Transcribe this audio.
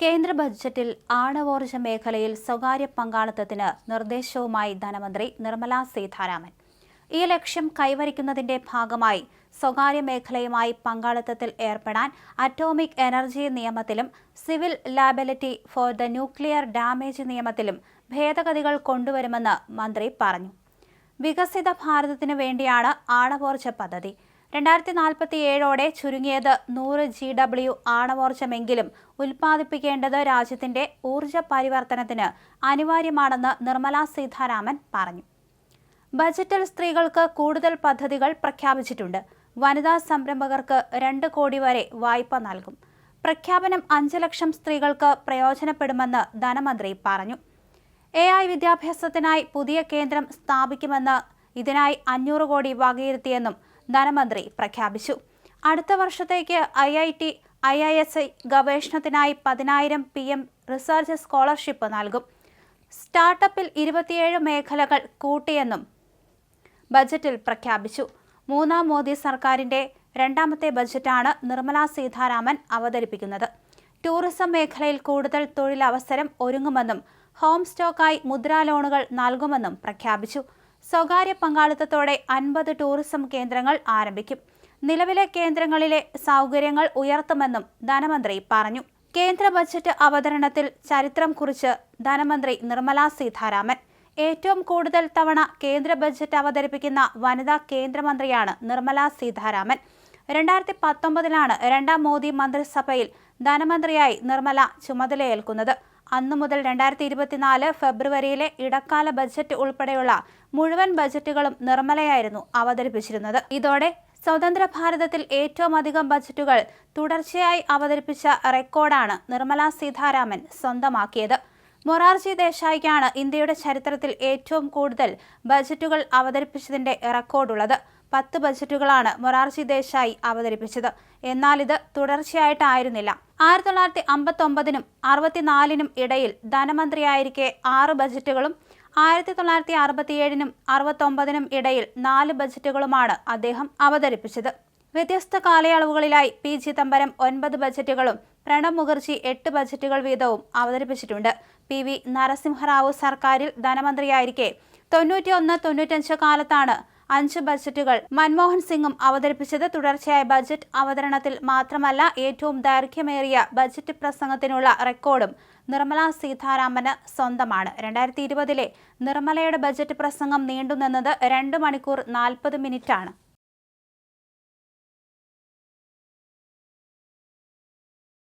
കേന്ദ്ര ബജറ്റിൽ ആണവോർജ മേഖലയിൽ സ്വകാര്യ പങ്കാളിത്തത്തിന് നിർദ്ദേശവുമായി ധനമന്ത്രി നിർമ്മല സീതാരാമൻ. ഈ ലക്ഷ്യം കൈവരിക്കുന്നതിന്റെ ഭാഗമായി സ്വകാര്യ മേഖലയുമായി പങ്കാളിത്തത്തിൽ ഏർപ്പെടാൻ അറ്റോമിക് എനർജി നിയമത്തിലും civil liability for the nuclear damage നിയമത്തിലും ഭേദഗതികൾ കൊണ്ടുവരുമെന്ന് മന്ത്രി പറഞ്ഞു. വികസിത ഭാരതത്തിനു വേണ്ടിയാണ് ആണവോർജ പദ്ധതി. രണ്ടായിരത്തി നാൽപ്പത്തി ഏഴോടെ ചുരുങ്ങിയത് നൂറ് ജി ഡബ്ല്യു ആണവോർജമെങ്കിലും ഉൽപ്പാദിപ്പിക്കേണ്ടത് രാജ്യത്തിന്റെ ഊർജ പരിവർത്തനത്തിന് അനിവാര്യമാണെന്ന് നിർമ്മല സീതാരാമൻ പറഞ്ഞു. ബജറ്റിൽ സ്ത്രീകൾക്ക് കൂടുതൽ പദ്ധതികൾ പ്രഖ്യാപിച്ചിട്ടുണ്ട്. വനിതാ സംരംഭകർക്ക് രണ്ട് കോടി വരെ വായ്പ നൽകും. പ്രഖ്യാപനം അഞ്ച് ലക്ഷം സ്ത്രീകൾക്ക് പ്രയോജനപ്പെടുമെന്ന് ധനമന്ത്രി പറഞ്ഞു. എ ഐ വിദ്യാഭ്യാസത്തിനായി പുതിയ കേന്ദ്രം സ്ഥാപിക്കുമെന്ന് ഇതിനായി അഞ്ഞൂറ് കോടി വകയിരുത്തിയെന്നും ധനമന്ത്രി പ്രഖ്യാപിച്ചു. അടുത്ത വർഷത്തേക്ക് I I T I I S I ഗവേഷണത്തിനായി പതിനായിരം പി എം റിസർച്ച് സ്കോളർഷിപ്പ് നൽകും. സ്റ്റാർട്ടപ്പിൽ ഇരുപത്തിയേഴ് മേഖലകൾ കൂട്ടിയെന്നും ബജറ്റിൽ പ്രഖ്യാപിച്ചു. മൂന്നാം മോദി സർക്കാരിന്റെ രണ്ടാമത്തെ ബജറ്റാണ് നിർമ്മലാ സീതാരാമൻ അവതരിപ്പിക്കുന്നത്. ടൂറിസം മേഖലയിൽ കൂടുതൽ തൊഴിലവസരം ഒരുങ്ങുമെന്നും ഹോം സ്റ്റോക്കായി മുദ്രാ ലോണുകൾ നൽകുമെന്നും പ്രഖ്യാപിച്ചു. സ്വകാര്യ പങ്കാളിത്തത്തോടെ അൻപത് ടൂറിസം കേന്ദ്രങ്ങൾ ആരംഭിക്കും. നിലവിലെ കേന്ദ്രങ്ങളിലെ സൗകര്യങ്ങൾ ഉയർത്തുമെന്നും ധനമന്ത്രി പറഞ്ഞു. കേന്ദ്ര ബജറ്റ് അവതരണത്തിൽ ചരിത്രം കുറിച്ച് ധനമന്ത്രി നിർമ്മലാ സീതാരാമൻ. ഏറ്റവും കൂടുതൽ തവണ കേന്ദ്ര ബജറ്റ് അവതരിപ്പിക്കുന്ന വനിതാ കേന്ദ്രമന്ത്രിയാണ് നിർമ്മലാ സീതാരാമൻ. രണ്ടായിരത്തി പത്തൊമ്പതിലാണ് രണ്ടാം മോദി മന്ത്രിസഭയിൽ ധനമന്ത്രിയായി നിർമ്മല ചുമതലയേൽക്കുന്നത്. അന്നു മുതൽ രണ്ടായിരത്തി ഇരുപത്തിനാല് ഫെബ്രുവരിയിലെ ഇടക്കാല ബജറ്റ് ഉൾപ്പെടെയുള്ള മുഴുവൻ ബജറ്റുകളും നിർമ്മലയായിരുന്നു അവതരിപ്പിച്ചിരുന്നത്. ഇതോടെ സ്വതന്ത്ര ഭാരതത്തിൽ ഏറ്റവും അധികം ബജറ്റുകൾ തുടർച്ചയായി അവതരിപ്പിച്ച റെക്കോർഡാണ് നിർമ്മല സീതാരാമൻ സ്വന്തമാക്കിയത്. മൊറാർജി ദേശായിക്കാണ് ഇന്ത്യയുടെ ചരിത്രത്തിൽ ഏറ്റവും കൂടുതൽ ബജറ്റുകൾ അവതരിപ്പിച്ചതിന്റെ റെക്കോർഡുള്ളത്. പത്ത് ബജറ്റുകളാണ് മൊറാർജി ദേശായി അവതരിപ്പിച്ചത്. എന്നാൽ ഇത് തുടർച്ചയായിട്ടായിരുന്നില്ല. ആയിരത്തി തൊള്ളായിരത്തി അമ്പത്തി ഒമ്പതിനും അറുപത്തിനാലിനും ഇടയിൽ ധനമന്ത്രിയായിരിക്കെ ആറ് ബജറ്റുകളും ആയിരത്തി തൊള്ളായിരത്തി അറുപത്തിയേഴിനും അറുപത്തൊമ്പതിനും ഇടയിൽ നാല് ബജറ്റുകളുമാണ് അദ്ദേഹം അവതരിപ്പിച്ചത്. വ്യത്യസ്ത കാലയളവുകളിലായി പി. ചിദംബരം ഒൻപത് ബജറ്റുകളും പ്രണബ് മുഖർജി എട്ട് ബജറ്റുകൾ വീതവും അവതരിപ്പിച്ചിട്ടുണ്ട്. പി. വി. നരസിംഹറാവു സർക്കാരിൽ ധനമന്ത്രിയായിരിക്കെ. തൊണ്ണൂറ്റിയൊന്ന് തൊണ്ണൂറ്റഞ്ച് കാലത്താണ് അഞ്ച് ബജറ്റുകൾ. മൻമോഹൻ സിംഗും അവതരിപ്പിച്ചത് തുടർച്ചയായ ബജറ്റ് അവതരണത്തിൽ മാത്രമല്ല ഏറ്റവും ദൈർഘ്യമേറിയ ബജറ്റ് പ്രസംഗത്തിനുള്ള റെക്കോർഡും നിർമ്മല സീതാരാമന് സ്വന്തമാണ്. രണ്ടായിരത്തി ഇരുപതിലെ നിർമ്മലയുടെ ബജറ്റ് പ്രസംഗം നീണ്ടുനിന്നത് രണ്ട് മണിക്കൂർ നാൽപ്പത് മിനിറ്റാണ്.